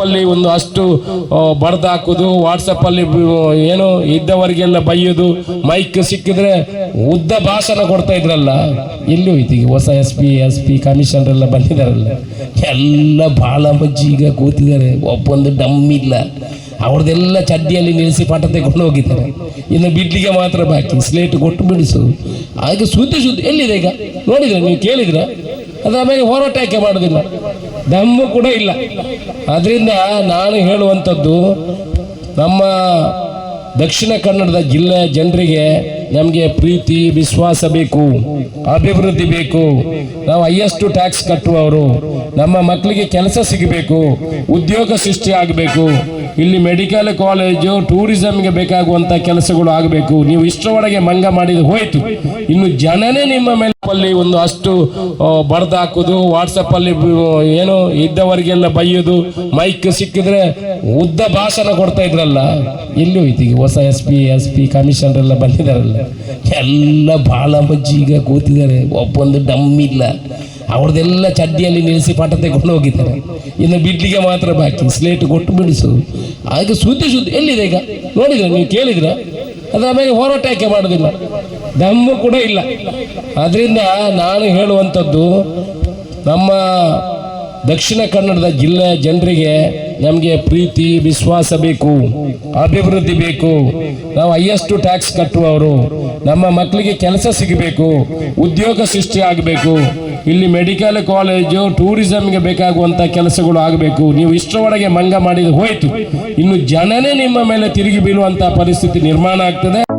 ಅಲ್ಲಿ ಒಂದು ಅಷ್ಟು ಬಡ್ದು ಹಾಕೋದು ವಾಟ್ಸಪ್ ಅಲ್ಲಿ ಏನು ಇದ್ದವರಿಗೆಲ್ಲ ಬೈಯೋದು ಮೈಕ್ ಸಿಕ್ಕಿದ್ರೆ ಉದ್ದ ಭಾಷಣ ಕೊಡ್ತಾ ಇದ್ರಲ್ಲ. ಎಲ್ಲಿ ಈಗ ಹೊಸ S P S P commissioner ಎಲ್ಲ ಬಂದಿದಾರಲ್ಲ ಎಲ್ಲ ಭಾಳ ಮಜ್ಜಿ ಈಗ ಕೂತಿದ್ದಾರೆ. ಒಬ್ಬೊಂದು ಡಮ್ ಇಲ್ಲ. ಅವ್ರದ್ದೆಲ್ಲ ಚಡ್ಡಿಯಲ್ಲಿ ನಿಲ್ಲಿಸಿ ಪಾಠ ತೆಗೊಂಡು ಹೋಗಿದ್ದಾರೆ. ಇನ್ನು ಬಿಡ್ಲಿಗೆ ಮಾತ್ರ ಬಾಕಿ. ಸ್ಲೇಟ್ ಕೊಟ್ಟು ಬಿಡಿಸು. ಹಾಗೆ ಸುದ್ದಿ ಸುದ್ದಿ ಎಲ್ಲಿದೆ ಈಗ? ನೋಡಿದ್ರೆ ನೀವು ಕೇಳಿದ್ರೆ ಅದ್ರ ಮೇಲೆ ಹೋರಾಟ ಯಾಕೆ ಮಾಡೋದಿಲ್ಲ? ದಮ್ಮು ಕೂಡ ಇಲ್ಲ. ಅದರಿಂದ ನಾನು ಹೇಳುವಂಥದ್ದು, ನಮ್ಮ ದಕ್ಷಿಣ ಕನ್ನಡದ ಜಿಲ್ಲೆ ಜನರಿಗೆ ನಮಗೆ ಪ್ರೀತಿ, ವಿಶ್ವಾಸ ಬೇಕು, ಅಭಿವೃದ್ಧಿ ಬೇಕು. ನಾವು ಹೈಯೆಸ್ಟ್ ಟ್ಯಾಕ್ಸ್ ಕಟ್ಟುವವರು. ನಮ್ಮ ಮಕ್ಕಳಿಗೆ ಕೆಲಸ ಸಿಗಬೇಕು, ಉದ್ಯೋಗ ಸೃಷ್ಟಿ ಆಗಬೇಕು. ಇಲ್ಲಿ ಮೆಡಿಕಲ್ ಕಾಲೇಜು, ಟೂರಿಸಮ್ಗೆ ಬೇಕಾಗುವಂಥ ಕೆಲಸಗಳು ಆಗಬೇಕು. ನೀವು ಇಷ್ಟರೊಳಗೆ ಮಂಗ ಮಾಡಿದ ಹೋಯಿತು. ಇನ್ನು ಜನನೇ ನಿಮ್ಮ ಮೇಲೆ ಅಲ್ಲಿ ಒಂದು ಅಷ್ಟು ಬಡ್ದು ಹಾಕೋದು ವಾಟ್ಸಪ್ ಅಲ್ಲಿ ಏನು ಇದ್ದವರಿಗೆಲ್ಲ ಬೈಯೋದು, ಮೈಕ್ ಸಿಕ್ಕಿದ್ರೆ ಉದ್ದ ಭಾಷಣ ಕೊಡ್ತಾ ಇದ್ರಲ್ಲ. ಎಲ್ಲಿ ಈಗ ಹೊಸ S P S P commissioner ಎಲ್ಲ ಬಂದಿದಾರಲ್ಲ. ಎಲ್ಲ ಭಾಳ ಮಜ್ಜಿ ಈಗ ಕೂತಿದ್ದಾರೆ. ಒಬ್ಬೊಂದು ಡಮ್ ಇಲ್ಲ. ಅವ್ರದ್ದೆಲ್ಲ ಚಡ್ಡಿಯಲ್ಲಿ ನಿಲ್ಲಿಸಿ ಪಾಠ ತೆಗೊಂಡು ಹೋಗಿದ್ದಾರೆ. ಇನ್ನು ಬಿಡ್ಲಿಗೆ ಮಾತ್ರ ಬಾಕಿ. ಸ್ಲೇಟ್ ಕೊಟ್ಟು ಬಿಡಿಸು. ಹಾಗೆ ಸುದ್ದಿ ಸುದ್ದಿ ಎಲ್ಲಿದೆ ಈಗ? ನೋಡಿದ್ರೆ, ನೀವು ಕೇಳಿದ್ರ? ಅದ್ರ ಮೇಲೆ ಹೋರಾಟ ಯಾಕೆ ಮಾಡೋದಿಲ್ಲ? ದಮ್ಮು ಕೂಡ ಇಲ್ಲ. ಅದರಿಂದ ನಾನು ಹೇಳುವಂಥದ್ದು, ನಮ್ಮ ದಕ್ಷಿಣ ಕನ್ನಡದ ಜಿಲ್ಲೆ ಜನರಿಗೆ ನಮಗೆ ಪ್ರೀತಿ, ವಿಶ್ವಾಸ ಬೇಕು, ಅಭಿವೃದ್ಧಿ ಬೇಕು. ನಾವು ಹೈಯೆಸ್ಟ್ ಟ್ಯಾಕ್ಸ್ ಕಟ್ಟುವವರು. ನಮ್ಮ ಮಕ್ಕಳಿಗೆ ಕೆಲಸ ಸಿಗಬೇಕು, ಉದ್ಯೋಗ ಸೃಷ್ಟಿ ಆಗಬೇಕು. ಇಲ್ಲಿ ಮೆಡಿಕಲ್ ಕಾಲೇಜು, ಟೂರಿಸಮ್ಗೆ ಬೇಕಾಗುವಂಥ ಕೆಲಸಗಳು ಆಗಬೇಕು. ನೀವು ಇಷ್ಟರೊಳಗೆ ಮಂಗ ಮಾಡಿದ ಹೋಯಿತು. ಇನ್ನು ಜನನೇ ನಿಮ್ಮ ಮೇಲೆ ತಿರುಗಿ ಬೀಳುವಂಥ ಪರಿಸ್ಥಿತಿ ನಿರ್ಮಾಣ ಆಗ್ತದೆ.